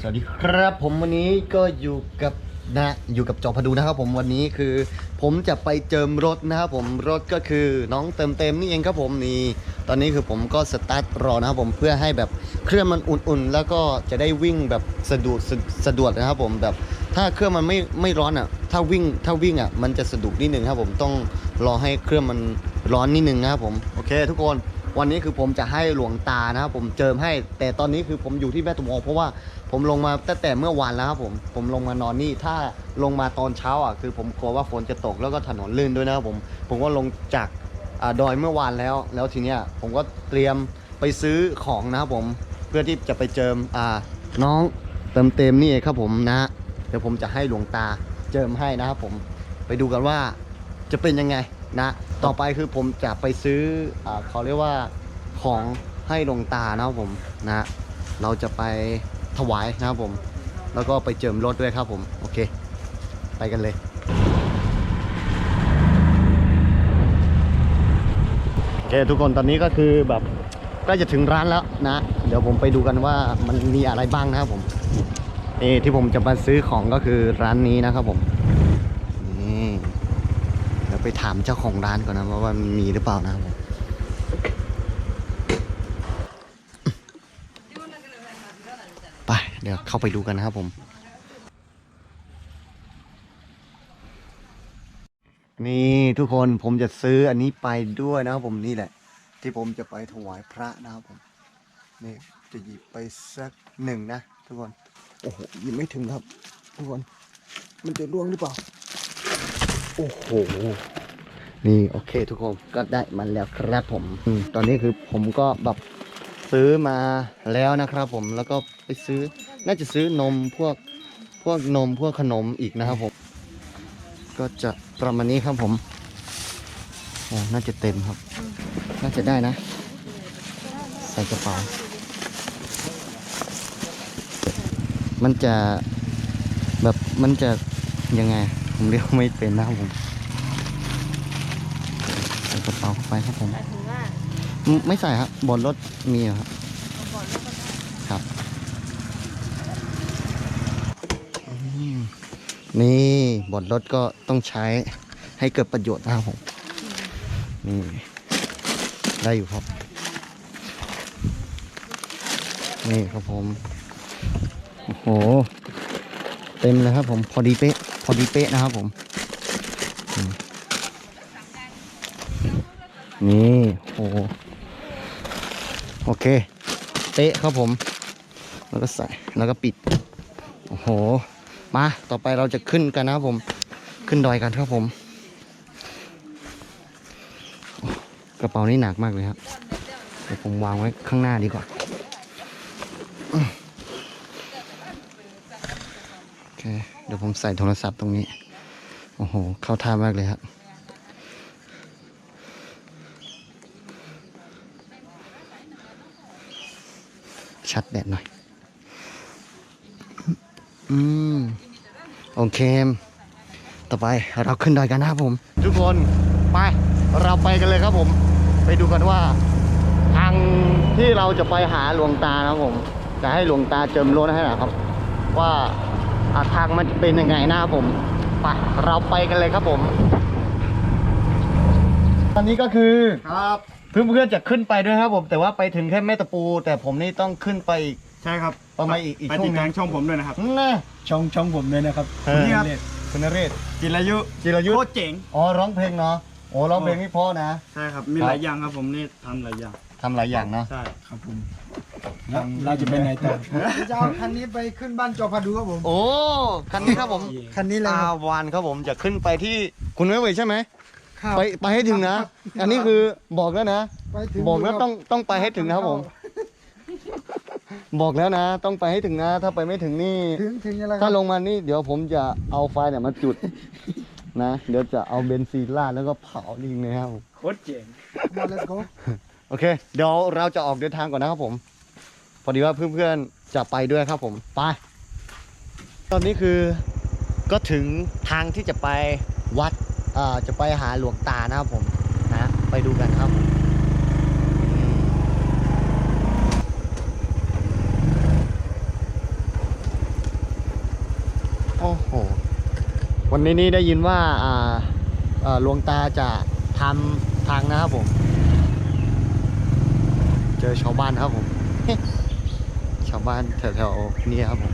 สวัสดีครับผมวันนี้ก็อยู่กับนะอยู่กับจอพดูนะครับผมวันนี้คือ ผมจะไปเจิมรถนะครับผมรถก็คือน้องเติมเต็มนี่เองครับผมนี่ตอนนี้คือผมก็สตาร์ทรอนะครับผมเพื่อให้แบบเครื่องมันอุ่นๆ แล้วก็จะได้วิ่งแบบสะดวกสะสะดวกนะครับผมแบบถ้าเครื่องมันไม่ไม่ร้อนอะถ้าวิ่งถ้าวิ่งอะมันจะสะดุกนิดนึงครับผมต้องรอให้เครื่องมันร้อนนิดนึงนะครับผมโอเค ทุกคนวันนี้คือผมจะให้หลวงตานะครับผมเจิมให้ แต่ตอนนี้คือผมอยู่ที่แม่ตุมองเพราะว่า ผมลงมาตั้งแต่เมื่อวานแล้วครับผม ผมลงมานอนนี่ ถ้าลงมาตอนเช้าอะคือผมกลัวว่าฝนจะตกแล้วก็ถนนลื่นด้วยนะครับผม ผมก็ลงจากอดอยเมื่อวานแล้ว แล้วทีเนี้ยผมก็เตรียมไปซื้อของนะครับผม เพื่อที่จะไปเจิมอ่าน้องเติมเต็มนี่ครับผมนะ เดี๋ยวผมจะให้หลวงตาเจิมให้นะครับผม ไปดูกันว่าจะเป็นยังไงนะ ต่อไปคือผมจะไปซื้ออเขาเรียกว่าของให้หลวงตานะครับผมนะ เราจะไป ถวายนะครับผม แล้วก็ไปเจิมรถด้วยครับผม โอเค ไปกันเลย โอเคทุกคนตอนนี้ก็คือแบบใกล้จะถึงร้านแล้วนะ เดี๋ยวผมไปดูกันว่ามันมีอะไรบ้างนะครับผมนี่ที่ผมจะมาซื้อของก็คือร้านนี้นะครับผมนี่เดี๋ยวไปถามเจ้าของร้านก่อนนะว่ามันมีหรือเปล่านะครับผม ไป เดี๋ยวเข้าไปดูกันนะครับผม นี่ทุกคนผมจะซื้ออันนี้ไปด้วยนะครับผมนี่แหละ ที่ผมจะไปถวายพระนะครับผมนี่จะหยิบไปสักหนึ่งนะทุกคนโอ้โหหยิบไม่ถึงครับ ทุกคน มันจะร่วงหรือเปล่า โอ้โหนี่โอเค ทุกคนก็ได้มันแล้วครับผมอืมตอนนี้คือผมก็แบบซื้อมาแล้วนะครับผมแล้วก็ไปซื้อ น่าจะซื้อนมพวกพวกนมพวกขนมอีกนะครับผม ก็จะประมาณนี้ครับผมโอ้น่าจะเต็มครับ น่าจะได้นะ ใส่กระเป๋า มันจะแบบมันจะยังไง ผมเรียกไม่เป็นนะครับผม ใส่กระเป๋าเข้าไปครับผม หมายถึงว่าไม่ใส่ครับบนรถมีเหรอครับก่อนแล้วก็ครับอืม นี่บนรถก็ต้องใช้ให้เกิดประโยชน์นะครับผมนี่ได้อยู่ครับ นี่ครับผม โอ้โห เต็มเลยครับผม พอดีเป๊ะ พอดีเป๊ะนะครับผมอืมนี่โอ้โหโอเค เป๊ะครับผม แล้วก็ใส่ แล้วก็ปิด โอ้โห มา ต่อไปเราจะขึ้นกันนะครับผม ขึ้นดอยกันครับผม กระเป๋านี่หนักมากเลยครับ เดี๋ยวผมวางไว้ข้างหน้าดีกว่า โอเค เดี๋ยวผมใส่โทรศัพท์ตรงนี้ โอ้โห เข้าท่ามากเลยครับชัดแดดหน่อย อืมโอเค ต่อไปเราขึ้นดอยกันนะครับผม ทุกคนไปเราไปกันเลยครับผม ไปดูกันว่า ทางที่เราจะไปหาหลวงตานะครับผม จะให้หลวงตาเจิมรถให้นะครับ ว่าอ่าทางมันจะเป็นยังไงนะครับผมไปเราไปกันเลยครับผม ตอนนี้ก็คือครับเพื่อนเพื่อนๆจะขึ้นไปด้วยครับผม แต่ว่าไปถึงแค่แม่ตะปู แต่ผมนี่ต้องขึ้นไปอีกใช่ครับประมาณอีกอีกไปช่วติงดหนึตางมช่องผมด้วยนะครับ นะช่องช่องผมด้วยนะครับเออ นี่ครับ คุณนเรศจิรายุจิรยุทโคธ์ตรเจ๋งอ๋อร้องเพลงเนาะโอ้ร้องเพลงนี่เพราะนะ ใช่ครับมีครับหลายอย่างครับผมนี่ทำหลายอย่างทำหลายอย่างเนาะ ใช่ ครับผมแล้วเราจะไปไหนต่อ จะเอาคันนี้ไปขึ้นบ้านจอพาดูครับผม โอ้ คันนี้ครับผมคันนี้เลยอาครับวานครับผมจะขึ้นไปที่คุณไม่เวยใช่ไหม ครับไปไปให้ถึงนะ อันนี้คือบอกแล้วนะ ไปถึงบอกแล้วต้องต้องไปให้ถึงนะครับผม บอกแล้วนะ ต้องไปให้ถึงนะ ถ้าไปไม่ถึงนี่ถึงถึงยังไงคถ้ารับลงมานี่เดี๋ยวผมจะเอาไฟเนี่ยมาจุด นะ เดี๋ยวจะเอาเบนซีนราดแล้วก็เผาทิ้งเลยครับผมโคตรเจ๋งมา let's go โอเค เดี๋ยวเราจะออกเดินทางก่อนนะครับผม พอดีว่าเพื่อนๆจะไปด้วยครับผมไปตอนนี้คือก็ถึงทางที่จะไปวัดเอ่อจะไปหาหลวงตานะครับผมนะไปดูกันครับอืม อ้โห วันนี้นี่ได้ยินว่าหลวงตาจะทำทางนะครับผม เจอชาวบ้านครับผม ชาวบ้านแถวๆนี้ครับผม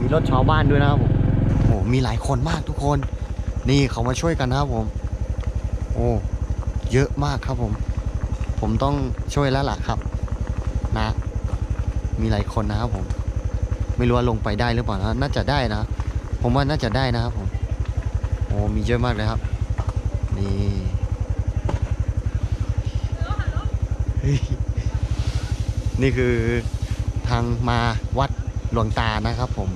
มีรถชาวบ้านด้วยนะครับผมโอ้มีหลายคนมากทุกคน นี่เขามาช่วยกันนะครับผม โอ้เยอะมากครับผม ผมต้องช่วยแล้วล่ะครับ นะ มีหลายคนนะครับผม ไม่รู้ว่าลงไปได้หรือเปล่านะ น่าจะได้นะ ผมว่าน่าจะได้นะครับผม โอ้ มีเยอะมากเลยครับ นี่นี่คือทางมาวัดหลวงตานะครับผม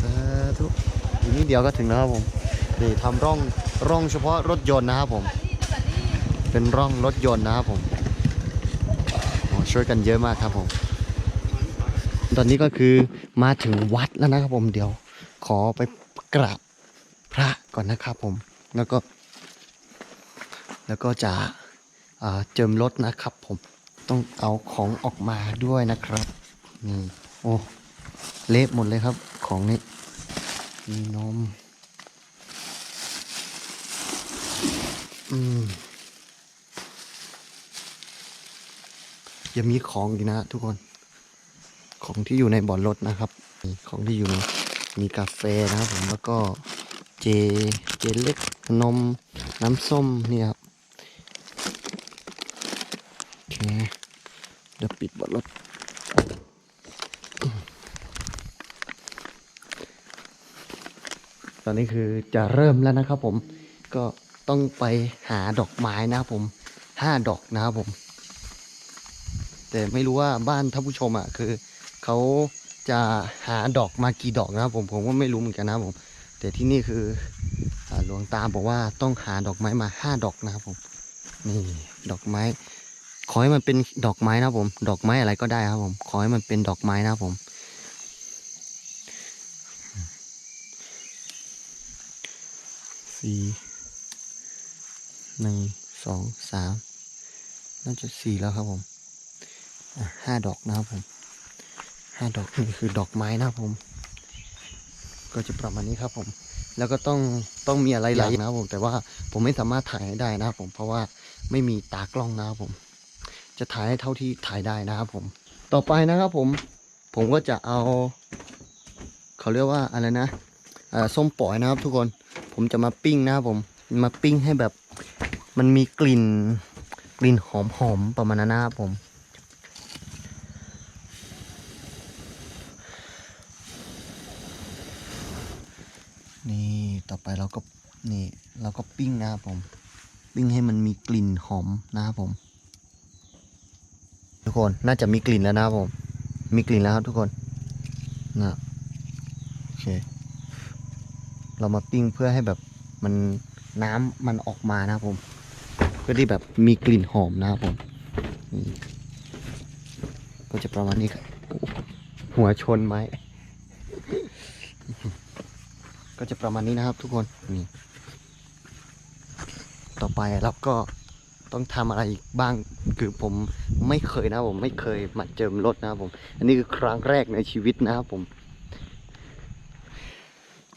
สาธุอีกนิดเดียวก็ถึงแล้วครับผม นี่ทำร่องร่องเฉพาะรถยนต์นะครับผม เป็นร่องรถยนต์นะครับผมช่วยกันเยอะมากครับผม ตอนนี้ก็คือมาถึงวัดแล้วนะครับผมเดี๋ยวขอไปกราบพระก่อนนะครับผมแล้วก็ แล้วก็จะเจิมรถนะครับผมต้องเอาของออกมาด้วยนะครับนี่โอ้เละหมดเลยครับของนี้มีนมอืมยังมีของอีกนะทุกคน ของที่อยู่ในบ่อนรถนะครับของที่อยู่ในมีกาแฟนะครับผมแล้วก็เจเจเล็กนมน้ำส้มนี่ครับโอเคเดี๋ยวปิดบ่อนรถตอนนี้คือจะเริ่มแล้วนะครับผมก็ต้องไปหาดอกไม้นะครับผมห้าดอกนะครับผม แต่ไม่รู้ว่าบ้านท่านผู้ชมอะคือ เขาจะหาดอกมากี่ดอกนะครับผมผมก็ไม่รู้เหมือนกันนะครับผม แต่ที่นี่คือหลวงตาบอกว่าต้องหาดอกไม้มาห้าดอกนะครับผมนี่ดอกไม้ ขอให้มันเป็นดอกไม้นะครับผม ดอกไม้อะไรก็ได้ครับผม ขอให้มันเป็นดอกไม้นะครับผมสี่หนึ่งสองสามน่าจะสี่แล้วครับผมห้าดอกนะครับผม ห้าดอกนี่คือดอกไม้นะครับผม ก็จะประมาณนี้ครับผม แล้วก็ต้องต้องมีอะไรหลายอย่างนะครับผม แต่ว่าผมไม่สามารถถ่ายให้ได้นะครับผม เพราะว่าไม่มีตากล้องนะครับผม จะถ่ายให้เท่าที่ถ่ายได้นะครับผม ต่อไปนะครับผม ผมก็จะเอา เขาเรียกว่าอะไรนะอ่อส้มปล่อยนะครับ ทุกคน ผมจะมาปิ้งนะครับผม มาปิ้งให้แบบ มันมีกลิ่น กลิ่นหอมๆประมาณนั้นนะครับผม นี่ ต่อไปเราก็นี่เราก็ปิ้งนะครับผม ปิ้งให้มันมีกลิ่นหอมนะครับผม ทุกคนน่าจะมีกลิ่นแล้วนะครับผม มีกลิ่นแล้วครับทุกคนนะโอเค เรามาปิ้งเพื่อให้แบบมันน้ำมันออกมานะครับผมเพื่อที่แบบมีกลิ่นหอมนะครับผมนี่ก็จะประมาณนี้ครับหัวชนไม้ ก็จะประมาณนี้นะครับ ทุกคนนี่ต่อไปเราก็ต้องทำอะไรอีกบ้างคือผมไม่เคยนะครับผมไม่เคยมาเจิมรถนะครับผม อันนี้คือครั้งแรกในชีวิตนะครับผม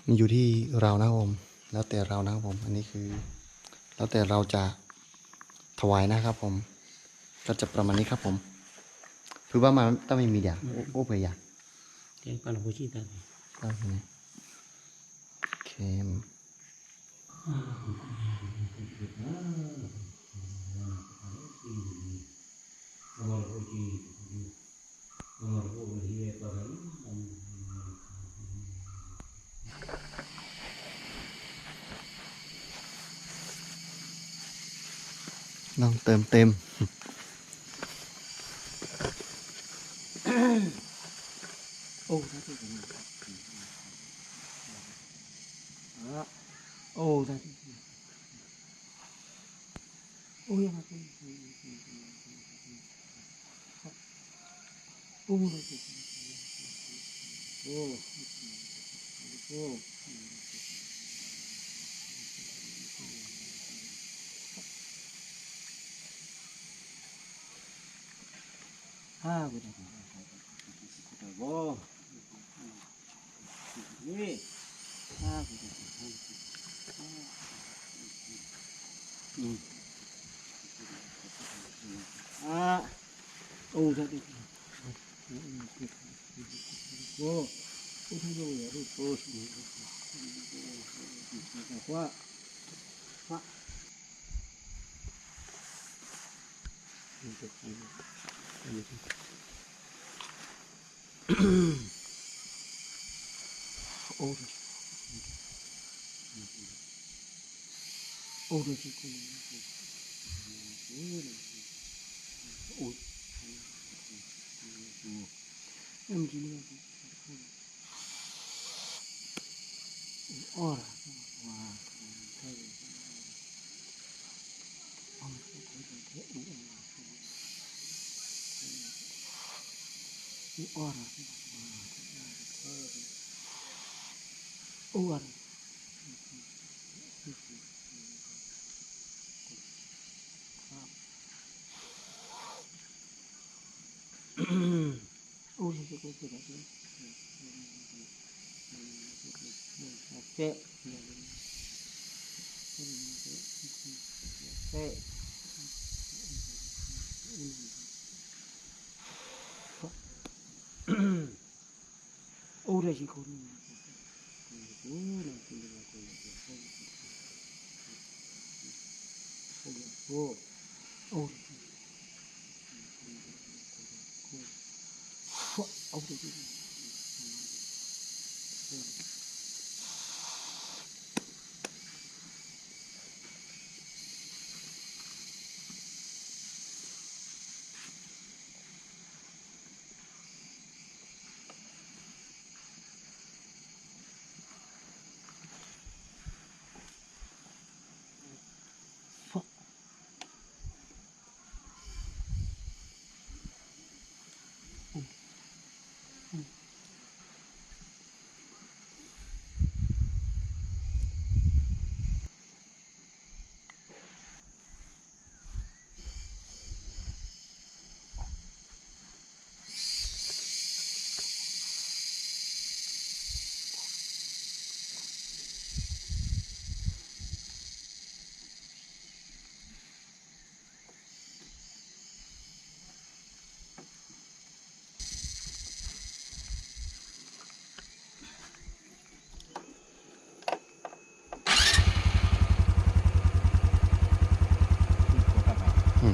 มันอยู่ที่เรานะครับผม แล้วแต่เรานะครับผม อันนี้คือ แล้วแต่เราจะถวายนะครับผม ก็จะประมาณนี้ครับผมคือว่ามันต้องไม่มีเดียวโอ้โอ้เผื่ออยาก Yang paling puji tadi. ก็คือโอเคลอ งเติมเต็ม โอ้ได้ที่โอ้ได้ที่โอ้ยังไง โอ้ได้ที่โอ้โอ้ห้าไปได้โอ้นี่ห้าอืมอ่าโอ้จะดิโอ้โอ้ที่ดูอย่าดูโอ้ว่าว่าโอ้ดูโอ้ดู สิคุณโอ้ เอ็มจีนี่โ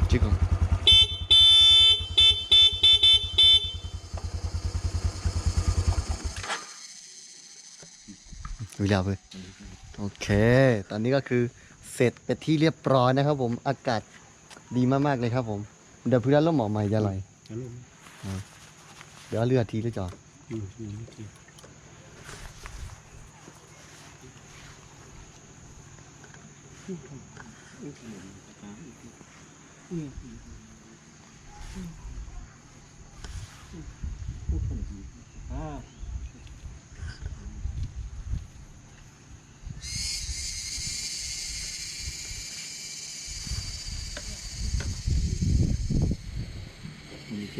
지 금. เวลาเลยโอเค ตอนนี้ก็คือเสร็จไปนที่เรียบร้อยนะครับ ผมอากาศดีมากๆเลยครับ ผมเดี๋ยวพื่อนร่มหมอใหม่จะไหลจะลุ่มเดี๋ยวเรือทีหรือจออ ตั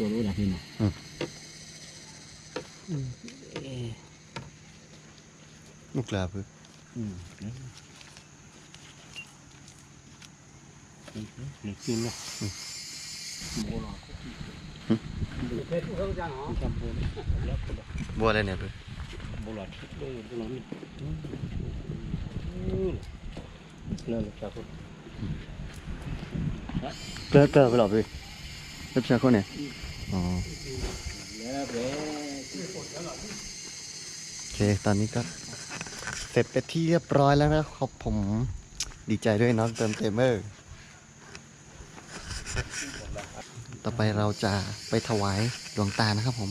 วรู้ดักพี่น้องลูกลาเพื่อ หนี่กินละ Bola. จำโบนแล้วก็แบบบัวอะไรเนี่ยเพื่อโบราณเลยโบราณนี่นั่นแหละครับเปลือเปลือไปหรอเพื่อเล็บชาคนเนี่ยอ๋อโอเคตอนนี้ก็เสร็จไปที่เรียบร้อยแล้วนะครับผมดีใจด้วยน้องเติมเต็มเมอร์ ต่อไปเราจะไปถวายดวงตานะครับผม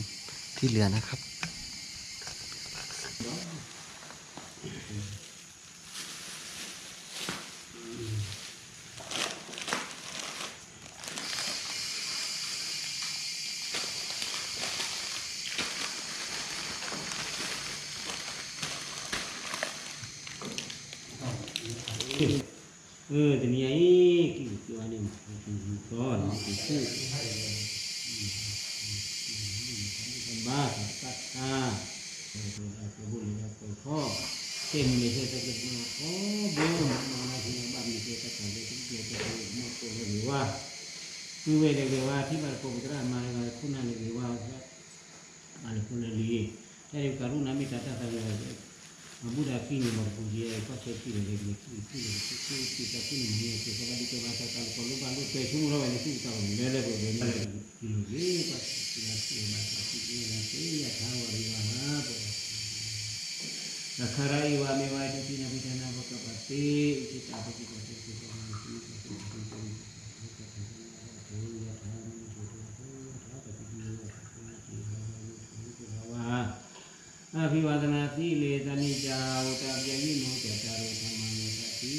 ที่เรือนะครับเออแต่นี่ไอ้กี่ตัวนี่ก้อนกี่คู่บ้า พ่อเต็มเลยเทศกิจมาโอ้เบื้องมาที่บ้านมีเทศกาลที่เกี่ยวกับหมดตัวหรือว่า คือเวลาว่าที่มันโกงกระมาอะไรคุณนั่นหรือว่าอะไรคุณลี แต่การุณามิตรตาตาเลยบุดาคีนี่มันปุจิไอ้ก็เช็คที่เลยเล अभिवादनार्थी लेदनी चाउटाव्ययी नो चाचारो धर्मानो सति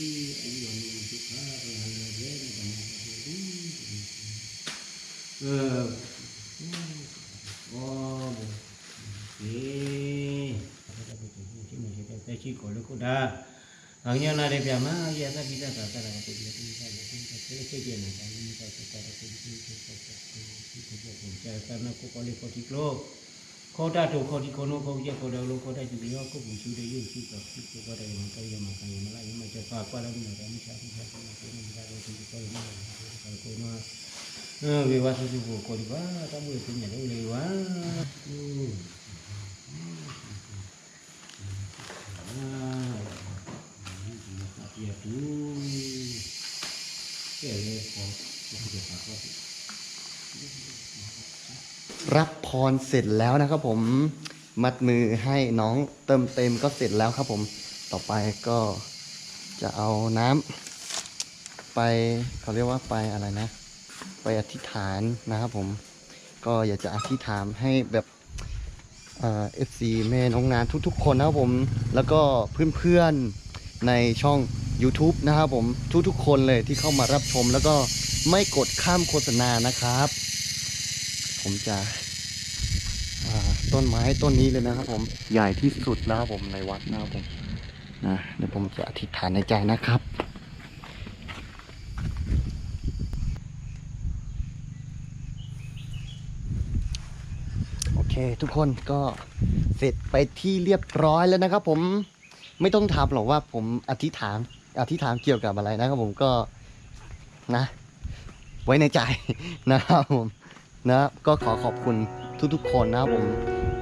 अयि सुखा प्रहल्ल जय नमः Oh, oke. Tadi golok udah. Hanya narik ya mah ya tak bisa bakar apa bisa bisa bisa selesai dia nanti kita secara kecil kita karena aku. ขอได้ถูกขอที่คนนู้นเขาเยอะขอเดาลงขอได้จริงๆก็ผมช่วยได้ยืมชีพกับก็ได้ยังไงก็ยังมาทำยังไงยังมาจะฝากว่าเราไม่ได้ไม่ใช่ไม่ใช่ไม่ใช่ไม่ใช่เราถึงจะไปไม่ได้เราคนว่าเออวิวัฒน์สุขคนว่าทำอะไรที่ไหนได้เลยว่าเก็บเลยพอที่จะฝากว่า รับพรเสร็จแล้วนะครับผมมัดมือให้น้องเติมเต็มก็เสร็จแล้วครับผมต่อไปก็จะเอาน้ำไปเขาเรียกว่าไปอะไรนะ ไปอธิษฐานนะครับผมก็อยากจะอธิษฐานให้แบบเอฟซีแม่น้องนานทุกๆ คนนะครับผม แล้วก็เพื่อนๆในช่อง YouTube นะครับผมทุกๆ คนเลยที่เข้ามารับชมแล้วก็ไม่กดข้ามโฆษณานะครับ ผมจะต้นไม้ต้นนี้เลยนะครับ ผมใหญ่ที่สุดนะครับผมในวัดนะครับผมนะเดี๋ยวผมจะอธิษฐานในใจนะครับ โอเคทุกคนก็เสร็จไปที่เรียบร้อยแล้วนะครับผมไม่ต้องถามหรอกว่าผมอธิษฐานอธิษฐานเกี่ยวกับอะไรนะครับผมก็นะ ไว้ในใจนะครับผม นะก็ขอขอบคุณทุกๆ คนนะครับผม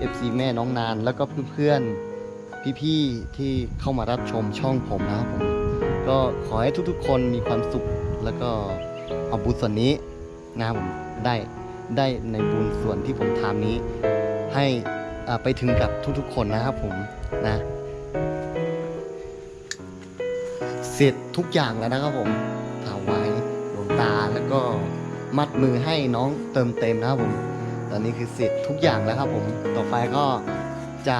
FC แม่น้องนาน แล้วก็เพื่อนๆ พี่ๆ ที่เข้ามารับชมช่องผมนะครับผม ก็ขอให้ทุกๆ คนมีความสุขแล้วก็เอาบุญส่วนนี้นะครับผมได้ได้ในบุญส่วนที่ผมทำนี้ ให้อ่าไปถึงกับทุกๆ คนนะครับผมนะเสร็จทุกอย่างแล้วนะครับผมถวายหลวงตาแล้วก็ มัดมือให้น้องเติมเต็มนะครับผม ตอนนี้คือเสร็จทุกอย่างแล้วครับผม ต่อไปก็จะ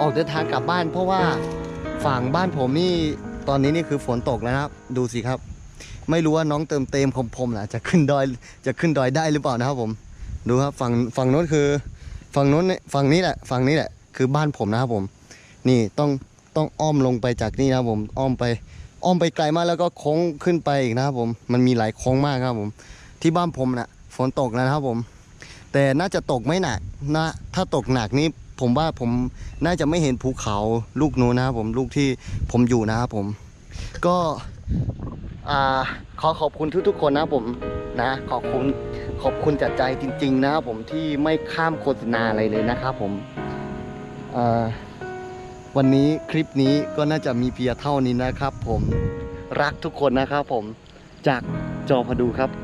ออกเดินทางกลับบ้าน เพราะว่าฝั่งบ้านผมนี่ตอนนี้นี่คือฝนตกแล้วนะครับ ดูสิครับ ไม่รู้ว่าน้องเติมเต็มผมผมนะจะขึ้นดอยจะขึ้นดอยได้หรือเปล่านะครับผม ดูครับฝั่งฝั่งโน้นคือฝั่งโน้นฝั่งนี้แหละฝั่งนี้แหละคือบ้านผมนะครับผม นี่ต้องต้องอ้อมลงไปจากนี่นะครับผมอ้อมไปอ้อมไปไกลมากแล้วก็โค้งขึ้นไปอีกนะครับผม มันมีหลายโค้งมากครับผม ที่บ้านผมนะ่ะฝนตกแล้วนะครับผม แต่น่าจะตกไม่หนักนะถ้าตกหนักนี่ผมว่าผมน่าจะไม่เห็นภูเขาลูกนู้นนะครับผมลูกที่ผมอยู่นะครับผม ก็อ่าขอขอบคุณทุกๆคนนะผมนะขอบคุณขอบคุณจากใจจริง ๆ นะครับผมที่ไม่ข้ามโฆษณาอะไรเลยนะครับผมวันนี้คลิปนี้ก็น่าจะมีเพียงเท่านี้นะครับ ผมรักทุกคนนะครับผมจากจอพดูครับ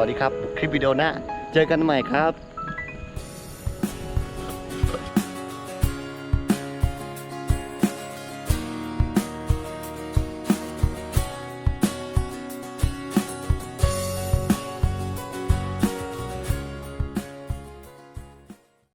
วัสดีครับ คลิปวิดีโอหน้า เจอกันใหม่ครับ